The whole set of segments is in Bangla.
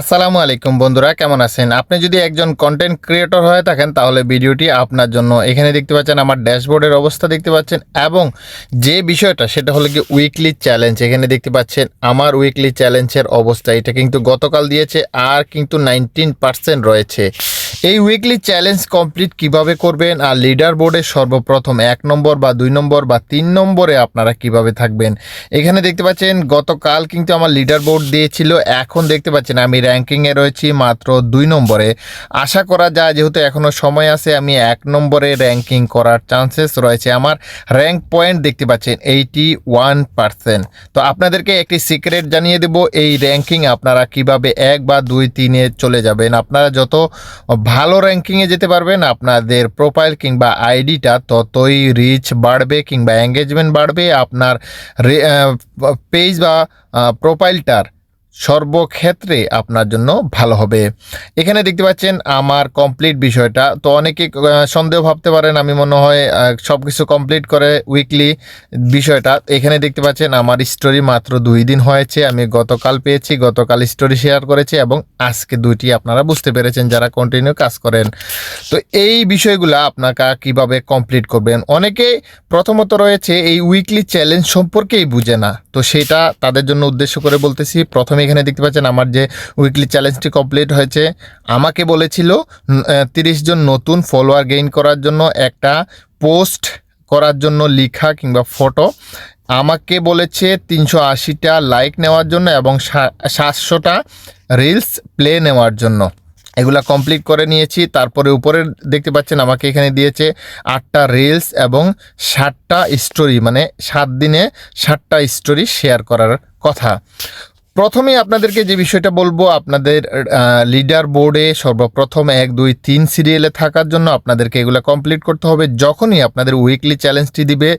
আসসালামু আলাইকুম বন্ধুরা, কেমন আছেন? আপনি যদি একজন কন্টেন্ট ক্রিয়েটর হয়ে থাকেন, তাহলে ভিডিওটি আপনার জন্য এখানে দেখতে পাচ্ছেন আমার ড্যাশবোর্ডের অবস্থা দেখতে পাচ্ছেন এবং যে বিষয়টা সেটা হলো কি উইকলি চ্যালেঞ্জ এখানে দেখতে পাচ্ছেন আমার উইকলি চ্যালেঞ্জের অবস্থা। এটা কিন্তু গতকাল দিয়েছে, আর কিন্তু নাইনটিন পার্সেন্ট রয়েছে। এই উইকলি চ্যালেঞ্জ কমপ্লিট কীভাবে করবেন আর লিডার বোর্ডে সর্বপ্রথম এক নম্বর বা দুই নম্বর বা তিন নম্বরে আপনারা কীভাবে থাকবেন? এখানে দেখতে পাচ্ছেন, গতকাল কিন্তু আমার লিডার বোর্ড দিয়েছিল, এখন দেখতে পাচ্ছেন আমি র্যাঙ্কিংয়ে রয়েছি মাত্র দুই নম্বরে। আশা করা যায়, যেহেতু এখনও সময় আছে, আমি এক নম্বরে র্যাঙ্কিং করার চান্সেস রয়েছে। আমার র্যাঙ্ক পয়েন্ট দেখতে পাচ্ছেন এইটি ওয়ান পার্সেন্ট তো আপনাদেরকে একটি সিক্রেট জানিয়ে দেব, এই র্যাঙ্কিং আপনারা কীভাবে এক বা দুই, তিনে চলে যাবেন। আপনারা যত ভালো র্যাঙ্কিংয়ে যেতে পারবেন। আপনাদের প্রোফাইল কিংবা আইডিটা ততই রিচ বাড়বে কিংবা এঙ্গেজমেন্ট বাড়বে। আপনার পেজ বা প্রোফাইলটার সর্বক্ষেত্রে আপনার জন্য ভালো হবে। এখানে দেখতে পাচ্ছেন আমার কমপ্লিট বিষয়টা। তো অনেকে সন্দেহ ভাবতে পারেন, আমি মনে হয় সব কিছু কমপ্লিট করে উইকলি বিষয়টা। এখানে দেখতে পাচ্ছেন আমার স্টোরি মাত্র দুই দিন হয়েছে, আমি গতকাল পেয়েছি, গতকাল স্টোরি শেয়ার করেছি এবং আজকে দুইটি আপনারা বুঝতে পেরেছেন যারা কন্টিনিউ কাজ করেন। তো এই বিষয়গুলো আপনাকে কীভাবে কমপ্লিট করবেন? অনেকে প্রথমত রয়েছে এই উইকলি চ্যালেঞ্জ সম্পর্কেই বুঝে না। তো সেটা তাদের জন্য উদ্দেশ্য করে বলতেছি। প্রথমে এখানে দেখতে পাচ্ছেন আমার যে উইকলি চ্যালেঞ্জটি কমপ্লিট হয়েছে, আমাকে বলেছিল তিরিশ জন নতুন ফলোয়ার গেইন করার জন্য একটা পোস্ট করার জন্য লেখা কিংবা ফটো আমাকে বলেছে তিনশো আশিটা লাইক নেওয়ার জন্য এবং সাতশোটা রিলস প্লে নেওয়ার জন্য। এগুলা কমপ্লিট করে নিয়েছি, তারপরে উপরে দেখতে পাচ্ছেন আমাকে এখানে দিয়েছে আটটা রিলস এবং ষাটটা স্টোরি মানে সাত দিনে ষাটটা স্টোরি শেয়ার করার কথা। প্রথমে আপনাদেরকে যে বিষয়টা বলব, আপনাদের লিডার বোর্ডে সর্বপ্রথম এক, দুই, তিন সিরিয়ালে থাকার জন্য আপনাদেরকে এগুলো কমপ্লিট করতে হবে। যখনই আপনাদের উইকলি চ্যালেঞ্জটি দিবে,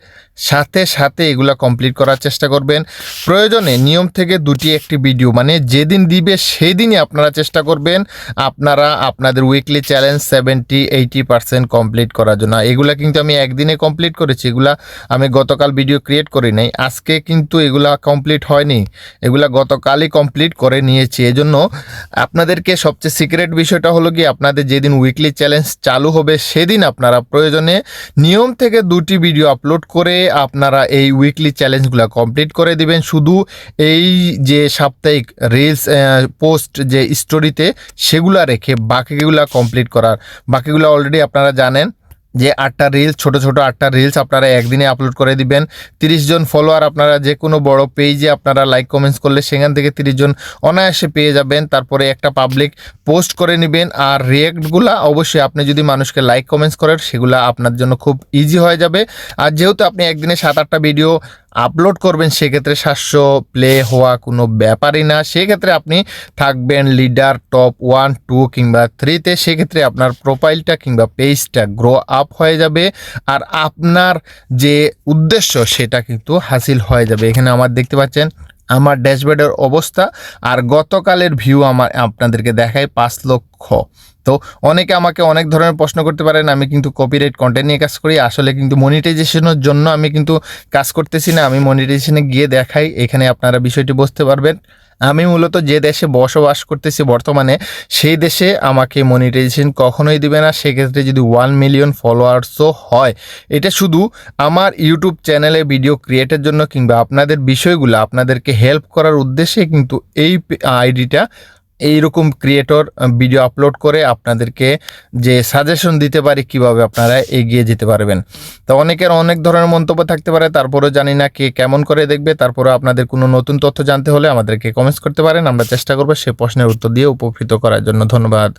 সাথে সাথে এগুলো কমপ্লিট করার চেষ্টা করবেন। প্রয়োজনে নিয়ম থেকে দুটি একটি ভিডিও মানে যেদিন দিবে সেই দিনই আপনারা চেষ্টা করবেন আপনারা আপনাদের weekly challenge seventy eight percent complete করার জন্য। এগুলা কিন্তু আমি একদিনে কমপ্লিট করেছি, এগুলা আমি গতকাল ভিডিও ক্রিয়েট করি নাই। আজকে কিন্তু এগুলা কমপ্লিট হয়নি। এগুলা গতকালই কমপ্লিট করে নিয়েছি। এজন্য আপনাদেরকে সবচেয়ে সিক্রেট বিষয়টা হলো কি আপনাদের যেদিন উইকলি চ্যালেঞ্জ চালু হবে, সেদিন আপনারা প্রয়োজনে নিয়ম থেকে দুটি ভিডিও আপলোড করে আপনারা এই উইকলি চ্যালেঞ্জগুলো কমপ্লিট করে দিবেন। শুধু এই যে সাপ্তাহিক রিলস পোস্ট যে স্টোরিতে সেগুলা রেখে বাকিগুলা কমপ্লিট করার। বাকিগুলো অলরেডি আপনারা জানেন। যে আটটা রিলস ছোট ছোট আটটা রিলস আপনারা একদিনে আপলোড করে দিবেন। তিরিশ জন ফলোয়ার আপনারা যে কোনো বড় পেজে আপনারা লাইক কমেন্টস করলে সেখান থেকে তিরিশ জন অনায়াসে পেয়ে যাবেন। তারপরে একটা পাবলিক পোস্ট করে নেবেন। আর রিয়েক্টগুলা অবশ্যই আপনি যদি মানুষকে লাইক কমেন্টস করেন, সেগুলো আপনার জন্য খুব ইজি হয়ে যাবে। আর যেহেতু আপনি একদিনে সাত আটটা ভিডিও আপলোড করবেন, সেক্ষেত্রে সাতশো প্লে হওয়া কোনো ব্যাপারই না। সেক্ষেত্রে আপনি থাকবেন লিডার টপ ওয়ান টু কিংবা থ্রিতে সেক্ষেত্রে আপনার প্রোফাইলটা কিংবা পেজটা গ্রো আপ হয়ে যাবে আর আপনার যে উদ্দেশ্য, সেটা কিন্তু হাসিল হয়ে যাবে। এখানে আমার দেখতে পাচ্ছেন, আমার ড্যাশবোর্ডের অবস্থা আর গতকালের ভিউ আমার, আপনাদেরকে দেখায় পাঁচ লক্ষ। তো অনেকে আমাকে অনেক ধরনের প্রশ্ন করতে পারেন, আমি কিন্তু কপিরাইট কন্টেন্ট নিয়ে কাজ করি। আসলে কিন্তু মনিটাইজেশনের জন্য আমি কিন্তু কাজ করতেছি না, আমি মনিটাইজেশনে গিয়ে দেখাই, এখানে আপনারা বিষয়টি বুঝতে পারবেন। আমি মূলত যে দেশে বসবাস করতেছি বর্তমানে, সেই দেশে আমাকে মনিটাইজেশন কখনোই দিবে না। সেক্ষেত্রে যদি ওয়ান মিলিয়ন ফলোয়ার্সও হয়, এটা শুধু আমার ইউটিউব চ্যানেলে ভিডিও ক্রিয়েটের জন্য কিংবা আপনাদের বিষয়গুলো আপনাদেরকে হেল্প করার উদ্দেশ্যে কিন্তু এই আইডিটা এইরকম ক্রিয়েটর ভিডিও আপলোড করে আপনাদেরকে যে সাজেশন দিতে পারি কীভাবে আপনারা এগিয়ে যেতে পারবেন। তো অনেকের অনেক ধরনের মন্তব্য থাকতে পারে, তারপরেও জানি না কে কেমন করে দেখবে তারপরে আপনাদের কোনো নতুন তথ্য জানতে হলে আমাদেরকে কমেন্টস করতে পারেন। আমরা চেষ্টা করব সে প্রশ্নের উত্তর দিয়ে উপকৃত করার জন্য। ধন্যবাদ।